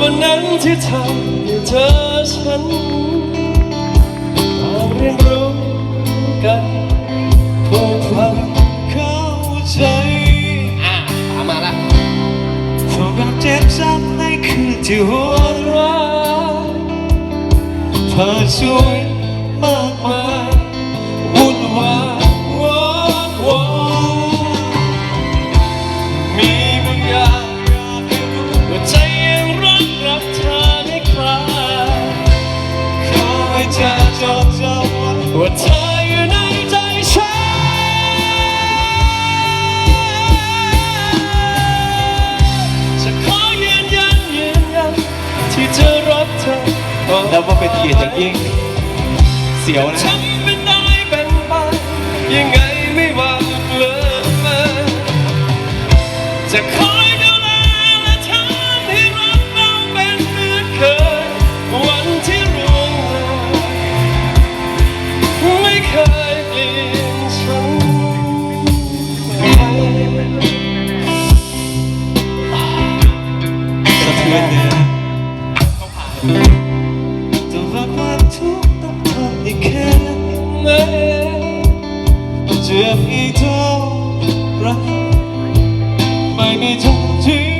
วันนั้นที่ทำให้เธอฉันมาเรียนรู้กันผูกพันเข้าใจอ่าตามมาละเพราะเราเจ็บซ้ำในคืนที่โหดร้ายผ่านช่วยมากมาย ที่จะรักเธอแล้วว่าเป็นเกียรติอย่างยิ่ง เสียวนะทำเป็นได้เป็นไปยังไง ไม่ทุกทิ้ง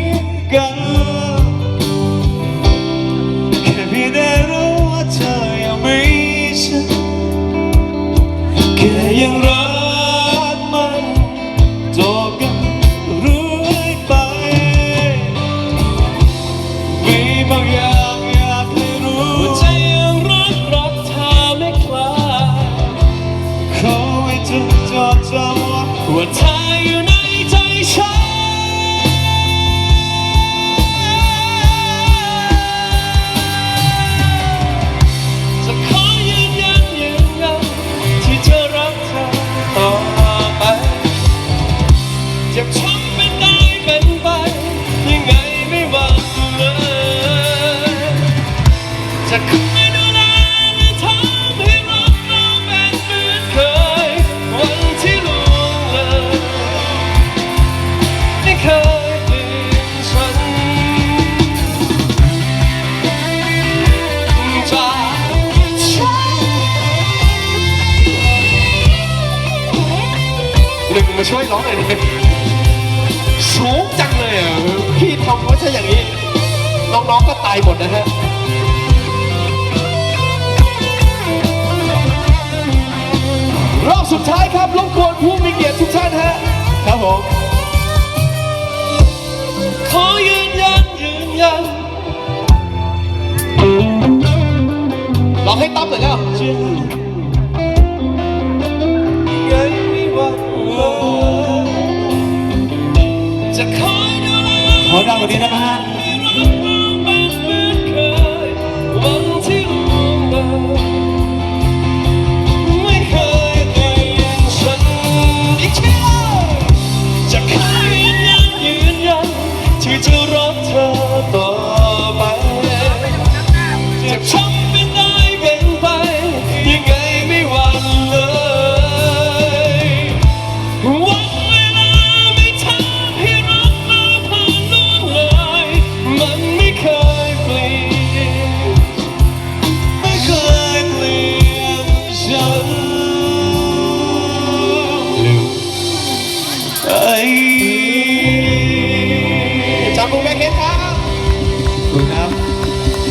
กัน หนึ่งมาช่วยร้องหน่อยดิสูงจังเลยอะพี่ทำไม่ใช่อย่างนี้ น้องๆก็ตายหมดนะฮะรอบสุดท้ายครับรบกวนผู้มีเกียรติทุกท่านฮะครับผมขอยืนยันยืนยันร้องให้ตั้มหน่อยแล้ว ขอดังกว่านี้ได้ไหมฮะ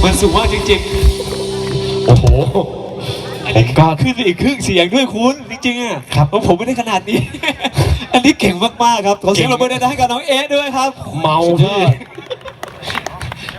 มันสูงมากจริงๆโอ้โหอันนี้ก็ ขึ้นไปอีกครึ่งเสียงด้วยคุณจริงๆอะครับเพราะผมไม่ได้ขนาดนี้ อันนี้เก่งมากๆครับขอเสียงปรบมือดังๆให้กับน้องเอ๊ะด้วยครับ เมาสุดยพี่อด